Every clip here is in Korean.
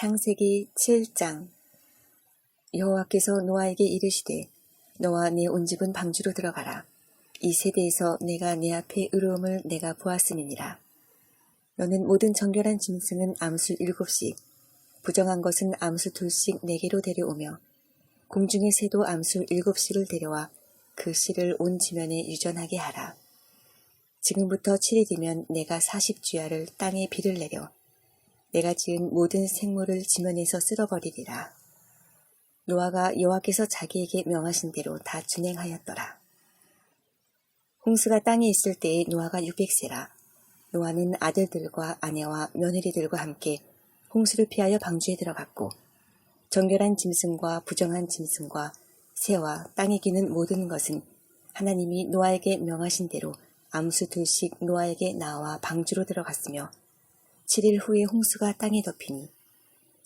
창세기 7장 여호와께서 노아에게 이르시되 너와 네 온 집은 방주로 들어가라. 이 세대에서 내가 내 앞에 의로움을 내가 보았음이니라. 너는 모든 정결한 짐승은 암수 일곱씩, 부정한 것은 암수 둘씩 내게로 데려오며 공중의 새도 암수 일곱씩을 데려와 그 씨를 온 지면에 유전하게 하라. 지금부터 7이 되면 내가 40주야를 땅에 비를 내려 내가 지은 모든 생물을 지면에서 쓸어버리리라. 노아가 여호와께서 자기에게 명하신 대로 다 준행하였더라. 홍수가 땅에 있을 때에 노아가 600세라. 노아는 아들들과 아내와 며느리들과 함께 홍수를 피하여 방주에 들어갔고 정결한 짐승과 부정한 짐승과 새와 땅에 기는 모든 것은 하나님이 노아에게 명하신 대로 암수 둘씩 노아에게 나와 방주로 들어갔으며 7일 후에 홍수가 땅에 덮이니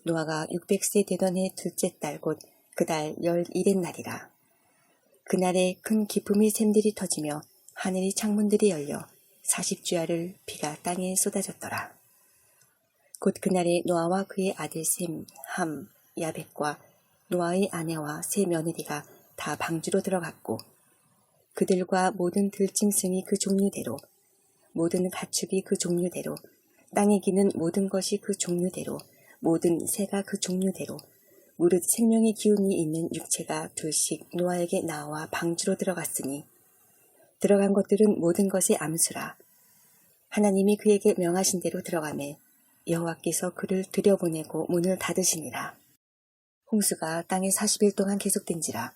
노아가 600세 되던 해 둘째 달 곧 그달 열일의 날이라. 그날에 큰 기품이 샘들이 터지며 하늘이 창문들이 열려 40주야를 비가 땅에 쏟아졌더라. 곧 그날에 노아와 그의 아들 셈, 함, 야벳과 노아의 아내와 세 며느리가 다 방주로 들어갔고 그들과 모든 들짐승이 그 종류대로 모든 가축이 그 종류대로 땅에 기는 모든 것이 그 종류대로 모든 새가 그 종류대로. 무릇 생명의 기운이 있는 육체가 둘씩 노아에게 나와 방주로 들어갔으니 들어간 것들은 모든 것의 암수라. 하나님이 그에게 명하신 대로 들어가매 여호와께서 그를 들여보내고 문을 닫으시니라. 홍수가 땅에 40일 동안 계속된지라.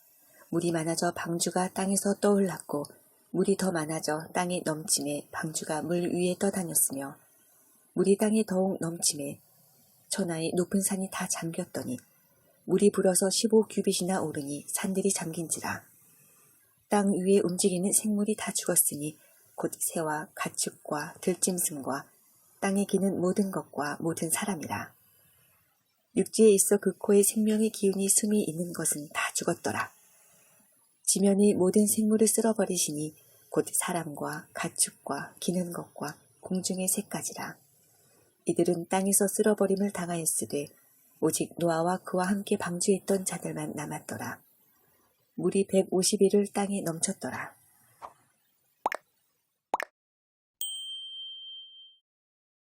물이 많아져 방주가 땅에서 떠올랐고 물이 더 많아져 땅에 넘침에 방주가 물 위에 떠다녔으며 물이 땅에 더욱 넘침에 천하의 높은 산이 다 잠겼더니 물이 불어서 15 규빗이나 오르니 산들이 잠긴지라 땅 위에 움직이는 생물이 다 죽었으니 곧 새와 가축과 들짐승과 땅에 기는 모든 것과 모든 사람이라 육지에 있어 그 코에 생명의 기운이 숨이 있는 것은 다 죽었더라. 지면의 모든 생물을 쓸어버리시니 곧 사람과 가축과 기는 것과 공중의 새까지라. 이들은 땅에서 쓸어버림을 당하였으되 오직 노아와 그와 함께 방주에 있던 자들만 남았더라. 물이 150일을 땅에 넘쳤더라.